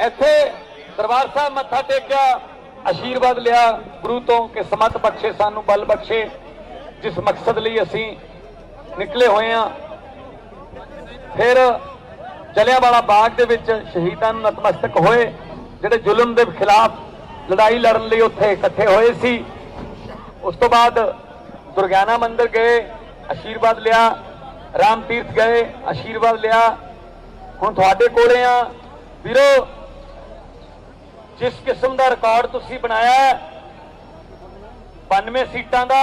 ਇੱਥੇ ਦਰਬਾਰ ਸਾਹਿਬ ਮੱਥਾ ਟੇਕਿਆ ਆਸ਼ੀਰਵਾਦ ਲਿਆ, ਗੁਰੂ ਤੋਂ ਕਿ ਸਮਤ ਬਖਸ਼ੇ, ਸਾਨੂੰ ਬਲ ਬਖਸ਼ੇ, ਜਿਸ ਮਕਸਦ ਲਈ ਅਸੀਂ ਨਿਕਲੇ ਹੋਏ ਹਾਂ। ਫਿਰ ਜਲਿਆਂਵਾਲਾ ਬਾਗ ਦੇ ਵਿੱਚ ਸ਼ਹੀਦਾਂ ਨੂੰ ਨਤਮਸਤਕ ਹੋਏ, ਜਿਹੜੇ ਜ਼ੁਲਮ ਦੇ ਖਿਲਾਫ ਲੜਾਈ ਲੜਨ ਲਈ ਉੱਥੇ ਇਕੱਠੇ ਹੋਏ ਸੀ। ਉਸ ਤੋਂ ਬਾਅਦ ਦੁਰਗਿਆਨਾ ਮੰਦਿਰ ਗਏ ਆਸ਼ੀਰਵਾਦ ਲਿਆ, ਰਾਮ ਤੀਰਥ ਗਏ ਆਸ਼ੀਰਵਾਦ ਲਿਆ। ਹੁਣ ਤੁਹਾਡੇ ਕੋਲੇ ਆ ਵੀਰੋ ਜਿਸ ਕਿਸਮ ਦਾ ਰਿਕਾਰਡ ਤੁਸੀਂ ਬਣਾਇਆ ਹੈ 92 ਸੀਟਾਂ ਦਾ,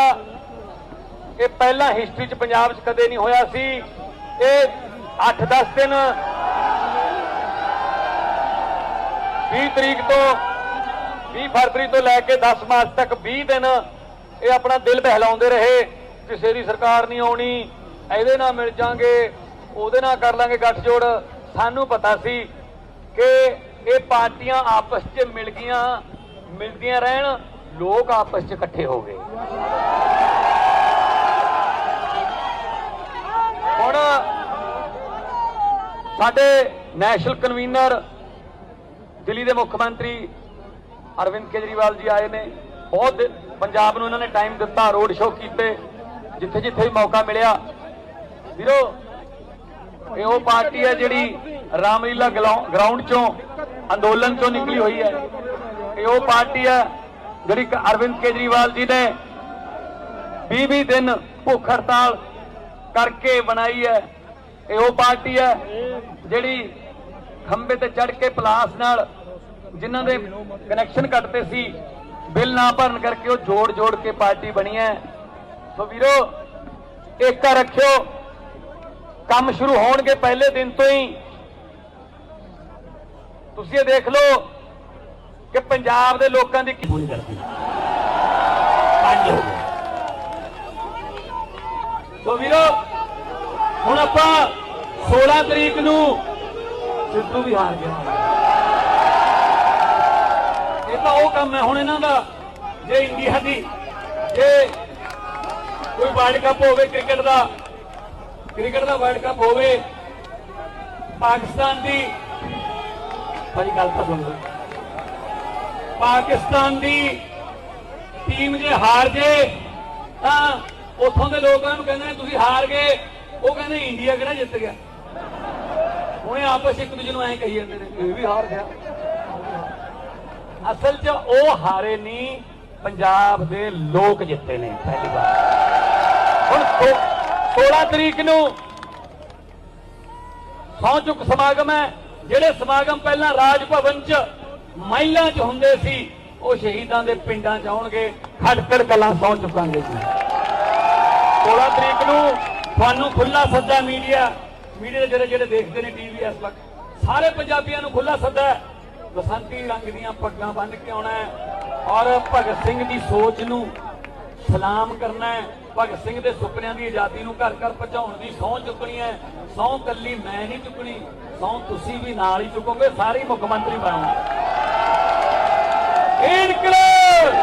ਇਹ ਪਹਿਲਾਂ ਹਿਸਟਰੀ 'ਚ ਪੰਜਾਬ 'ਚ ਕਦੇ ਨਹੀਂ ਹੋਇਆ ਸੀ। ਇਹ 8-10 ਦਿਨ 20 ਤਰੀਕ ਤੋਂ 20 ਫਰਵਰੀ ਤੋਂ ਲੈ ਕੇ 10 ਮਾਰਚ ਤੱਕ 20 ਦਿਨ ਇਹ ਆਪਣਾ ਦਿਲ ਬਹਿਲਾਉਂਦੇ ਰਹੇ, ਕਿਸੇ ਦੀ ਸਰਕਾਰ ਨਹੀਂ ਆਉਣੀ, ਇਹਦੇ ਨਾਲ ਮਿਲ ਜਾਾਂਗੇ, ਉਹਦੇ ਨਾਲ ਕਰ ਲਾਂਗੇ ਗੱਠਜੋੜ। ਸਾਨੂੰ ਪਤਾ ਸੀ ਕਿ ਇਹ ਪਾਰਟੀਆਂ ਆਪਸ 'ਚ ਮਿਲ ਗਈਆਂ, ਮਿਲਦੀਆਂ ਰਹਿਣ, ਲੋਕ ਆਪਸ 'ਚ ਇਕੱਠੇ ਹੋ ਗਏ। ਹੁਣ ਸਾਡੇ ਨੈਸ਼ਨਲ ਕਨਵੀਨਰ, ਦਿੱਲੀ ਦੇ ਮੁੱਖ ਮੰਤਰੀ ਅਰਵਿੰਦ ਕੇਜਰੀਵਾਲ ਜੀ ਆਏ ਨੇ। ਬਹੁਤ ਦਿ- ਪੰਜਾਬ ਨੂੰ ਇਹਨਾਂ ਨੇ ਟਾਈਮ ਦਿੱਤਾ ਰੋਡ ਸ਼ੋਅ ਕੀਤੇ ਜਿੱਥੇ ਜਿੱਥੇ ਵੀ ਮੌਕਾ ਮਿਲਿਆ। ਵੀਰੋ, ਇਹ ਉਹ ਪਾਰਟੀ ਹੈ ਜਿਹੜੀ ਰਾਮਲੀਲਾ ਗਲਾਉ- ਗਰਾਊਂਡ ਚੋਂ ਅੰਦੋਲਨ ਚੋਂ ਨਿਕਲੀ ਹੋਈ ਹੈ। ਇਹ ਉਹ ਪਾਰਟੀ ਹੈ ਜਿਹੜੀ ਅਰਵਿੰਦ ਕੇਜਰੀਵਾਲ ਜੀ ਨੇ 20-20 ਦਿਨ ਭੁੱਖ ਹੜਤਾਲ ਕਰਕੇ ਬਣਾਈ ਹੈ। ਇਹ ਉਹ ਪਾਰਟੀ ਹੈ ਜਿਹੜੀ ਖੰਬੇ ਤੇ ਚੜ ਕੇ ਪਲਾਸ ਨਾਲ ਜਿਨ੍ਹਾਂ ਦੇ ਕਨੈਕਸ਼ਨ ਕੱਟਦੇ ਸੀ, ਬਿੱਲ ਨਾ ਭਰਨ ਕਰਕੇ ਉਹ ਜੋੜ ਜੋੜ ਕੇ ਪਾਰਟੀ ਬਣੀ ਹੈ। ਸੋ ਵੀਰੋ ਏਕਾ ਰੱਖਿਓ। ਕੰਮ ਸ਼ੁਰੂ ਹੋਣਗੇ ਪਹਿਲੇ ਦਿਨ ਤੋਂ ਹੀ। ਤੁਸੀਂ ਇਹ ਦੇਖ ਲਓ ਕਿ ਪੰਜਾਬ ਦੇ ਲੋਕਾਂ ਦੀ ਕੀ ਪੂਰੀ ਕਰਦੀ ਪੰਜ ਹੋ ਗਏ। ਸੋ ਵੀਰੋ ਹੁਣ ਆਪਾਂ 16 ਤਰੀਕ ਨੂੰ ਸਿੱਧੂ ਵੀ ਹਾਰ ਗਿਆ ਇਹ ਤਾਂ ਉਹ ਕੰਮ ਹੈ ਹੁਣ ਇਹਨਾਂ ਦਾ ਜੇ ਇੰਡੀਆ ਦੀ ਜੇ ਕੋਈ ਵਰਲਡ ਕੱਪ ਹੋਵੇ ਕ੍ਰਿਕਟ ਦਾ ਕ੍ਰਿਕਟ ਦਾ ਵਰਲਡ ਕੱਪ ਹੋਵੇ ਪਾਕਿਸਤਾਨ ਦੀ ਭਾਜੀ ਗੱਲ ਤਾਂ ਸੁਣ ਲਓ ਪਾਕਿਸਤਾਨ ਦੀ ਟੀਮ ਜੇ ਹਾਰ ਜੇ, ਤਾਂ ਉੱਥੋਂ ਦੇ ਲੋਕਾਂ ਨੂੰ ਕਹਿੰਦੇ ਨੇ, ਤੁਸੀਂ ਹਾਰ ਗਏ। ਉਹ ਕਹਿੰਦੇ, ਇੰਡੀਆ ਕਿਹੜਾ ਜਿੱਤ ਗਿਆ? ਹੁਣੇ ਆਪਸ ਇੱਕ ਦੂਜੇ ਨੂੰ ਐਂ ਕਹੀ ਜਾਂਦੇ ਨੇ, ਇਹ ਵੀ ਹਾਰ ਗਿਆ। ਅਸਲ 'ਚ ਉਹ ਹਾਰੇ ਨਹੀਂ, ਪੰਜਾਬ ਦੇ ਲੋਕ ਜਿੱਤੇ ਨੇ, ਪਹਿਲੀ ਵਾਰ। ਹੁਣ ਸੋ- 16 ਤਰੀਕ ਨੂੰ ਸਹੁੰ ਚੁੱਕ ਸਮਾਗਮ ਹੈ। ਜਿਹੜੇ ਸਮਾਗਮ ਪਹਿਲਾਂ ਰਾਜ ਭਵਨ 'ਚ ਮਹਿਲਾਂ 'ਚ ਹੁੰਦੇ ਸੀ, ਉਹ ਸ਼ਹੀਦਾਂ ਦੇ ਪਿੰਡਾਂ 'ਚ ਆਉਣਗੇ ਖੜਕੜ ਕਲਾਂ ਸਹੁੰ ਚੁੱਕਾਂਗੇ ਜੀ। 16 ਤਰੀਕ ਨੂੰ ਤੁਹਾਨੂੰ ਖੁੱਲਾ ਸੱਦਾ ਮੀਡੀਆ ਮੀਡੀਆ ਦੇ ਜਿਹੜੇ ਜਿਹੜੇ ਦੇਖਦੇ ਨੇ ਟੀਵੀ ਇਸ ਵਕਤ, ਸਾਰੇ ਪੰਜਾਬੀਆਂ ਨੂੰ ਖੁੱਲਾ ਸੱਦਾ ਹੈ। ਬਸੰਤੀ ਰੰਗ ਦੀਆਂ ਪੱਗਾਂ ਬੰਨ੍ਹ ਕੇ ਆਉਣਾ ਹੈ ਔਰ ਭਗਤ ਸਿੰਘ ਦੀ ਸੋਚ ਨੂੰ ਸਲਾਮ ਕਰਨਾ ਹੈ। ਭਗਤ ਸਿੰਘ ਦੇ ਸੁਪਨਿਆਂ ਦੀ ਆਜ਼ਾਦੀ ਨੂੰ ਘਰ ਘਰ ਪਹੁੰਚਾਉਣ ਦੀ ਸਹੁੰ ਚੁੱਕਣੀ ਹੈ। ਸਹੁੰ ਕੱਲੀ ਮੈਂ ਨਹੀਂ ਚੁੱਕਣੀ, ਸਹੁੰ ਤੁਸੀਂ ਵੀ ਨਾਲ ਹੀ ਚੁੱਕੋਗੇ, ਸਾਰੇ ਮੁੱਖ ਮੰਤਰੀ ਬਣੋਗੇ ਇਨਕਲਾਬ!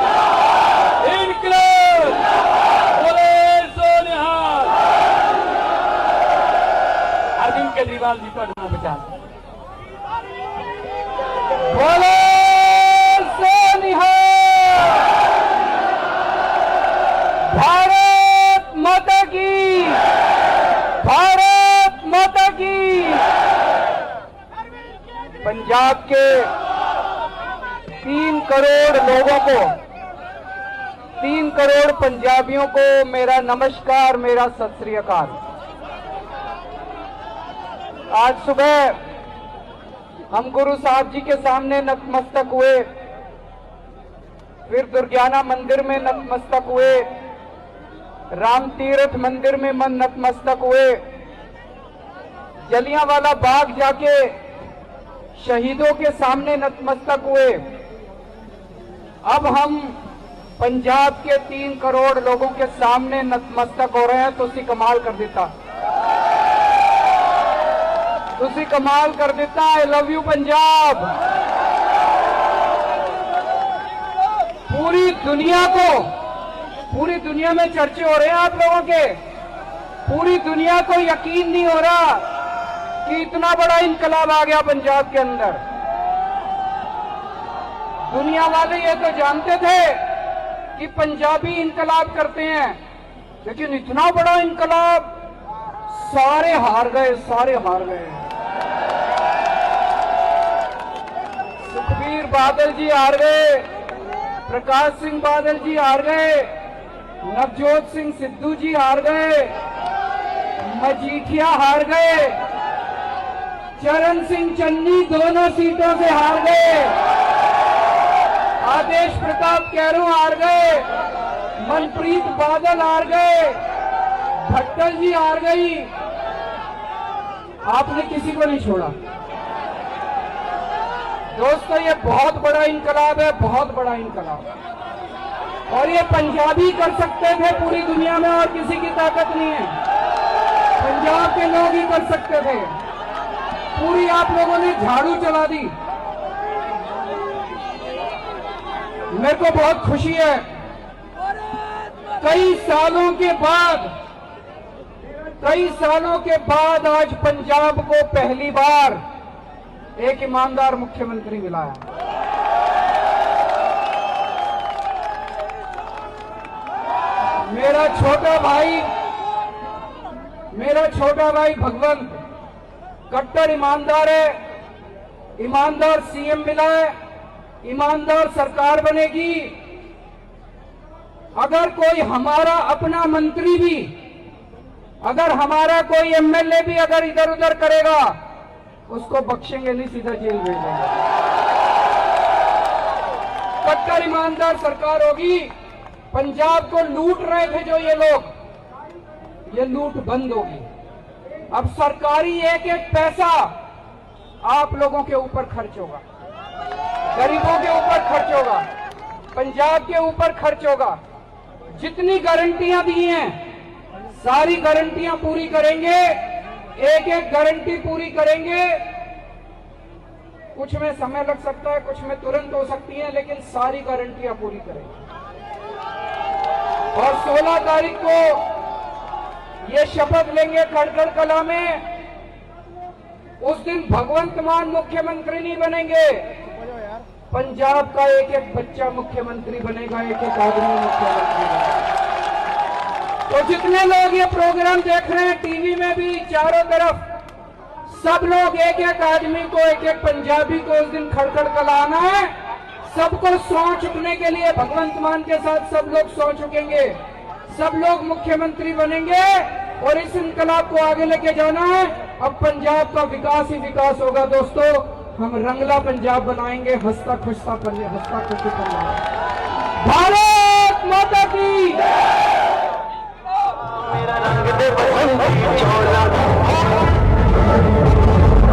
ਇਨਕਲਾਬ! ਬੋਲੇ ਸੋ ਨਿਹਾਲ! ਅਰਵਿੰਦ ਕੇਜਰੀਵਾਲ ਜੀ, ਤੁਹਾਡੇ ਨਾਲ ਵਿਚਾਰ। भारत माता की। भारत माता की। पंजाब के तीन करोड़ लोगों को, तीन करोड़ पंजाबियों को मेरा नमस्कार, मेरा सत श्रीकाल आज सुबह हम गुरु साहब जी के सामने नतमस्तक हुए। फिर दुर्गियाना मंदिर में नतमस्तक हुए। राम तीर्थ मंदिर में मन नतमस्तक हुए। जलियांवाला बाग जाके शहीदों के सामने नतमस्तक हुए। अब हम पंजाब के तीन करोड़ लोगों के सामने नतमस्तक हो रहे हैं तो उसी कमाल कर देता। तो उसी कमाल कर देता आई लव यू पंजाब। पूरी दुनिया को पूरी दुनिया में चर्चे हो रहे हैं आप लोगों के। पूरी दुनिया को यकीन नहीं हो रहा कि इतना बड़ा इनकलाब आ गया पंजाब के अंदर। दुनिया वाले ये तो जानते थे कि पंजाबी इनकलाब करते हैं, लेकिन इतना बड़ा इनकलाब सारे हार गए, सारे हार गए। सुखबीर बादल जी हार गए, प्रकाश सिंह बादल जी हार गए। नवजोत सिंह सिद्धू जी हार गए। मजीठिया हार गए। चरण सिंह चन्नी दोनों सीटों से हार गए। आदेश प्रताप कैरू हार गए। मनप्रीत बादल हार गए। भट्टल जी हार गई। आपने किसी को नहीं छोड़ा। दोस्तों, ये बहुत बड़ा इनकलाब है, बहुत बड़ा इनकलाब। और ये पंजाबी कर सकते थे पूरी दुनिया में और किसी की ताकत नहीं है। पंजाब के लोग ही कर सकते थे। पूरी आप लोगों ने झाड़ू चला दी। मेरे को बहुत खुशी है। कई सालों के बाद, कई सालों के बाद आज पंजाब को पहली बार एक ईमानदार मुख्यमंत्री मिला है। मेरा छोटा भाई, मेरा छोटा भाई भगवंत, कट्टर ईमानदार है, ईमानदार सीएम मिला है, ईमानदार सरकार बनेगी। अगर कोई हमारा अपना मंत्री भी, अगर हमारा कोई एमएलए भी अगर इधर उधर करेगा, उसको बख्शेंगे नहीं, सीधा जेल भेजेंगे कट्टर ईमानदार सरकार होगी। पंजाब को लूट रहे थे जो ये लोग। ये लूट बंद होगी अब सरकारी एक एक पैसा आप लोगों के ऊपर खर्च होगा। गरीबों के ऊपर खर्च होगा। पंजाब के ऊपर खर्च होगा। जितनी गारंटियाँ दी हैं, सारी गारंटियाँ पूरी करेंगे। एक एक गारंटी पूरी करेंगे। कुछ में समय लग सकता है, कुछ में तुरंत हो सकती है, लेकिन सारी गारंटियाँ पूरी करेंगे। और 16 तारीख को ये शपथ लेंगे खड़गड़ कला में। उस दिन भगवंत मान मुख्यमंत्री नहीं बनेंगे। पंजाब का एक एक बच्चा मुख्यमंत्री बनेगा, एक एक आदमी मुख्यमंत्री तो जितने लोग ये प्रोग्राम देख रहे हैं, टीवी में भी चारों तरफ़, सब लोग एक एक आदमी को, एक एक पंजाबी को उस दिन खड़खड़ कला आना है। सबको सौ चुकने के लिए भगवंत मान के साथ सब लोग सौ चुकेंगे। सब लोग मुख्यमंत्री बनेंगे और इस इनकलाब को आगे लेके जाना है अब पंजाब का विकास ही विकास होगा दोस्तों। हम रंगला पंजाब बनाएँगे, हंसता खुशता हंसता खुशी पंजाब भारत माता की मेरा रंग दे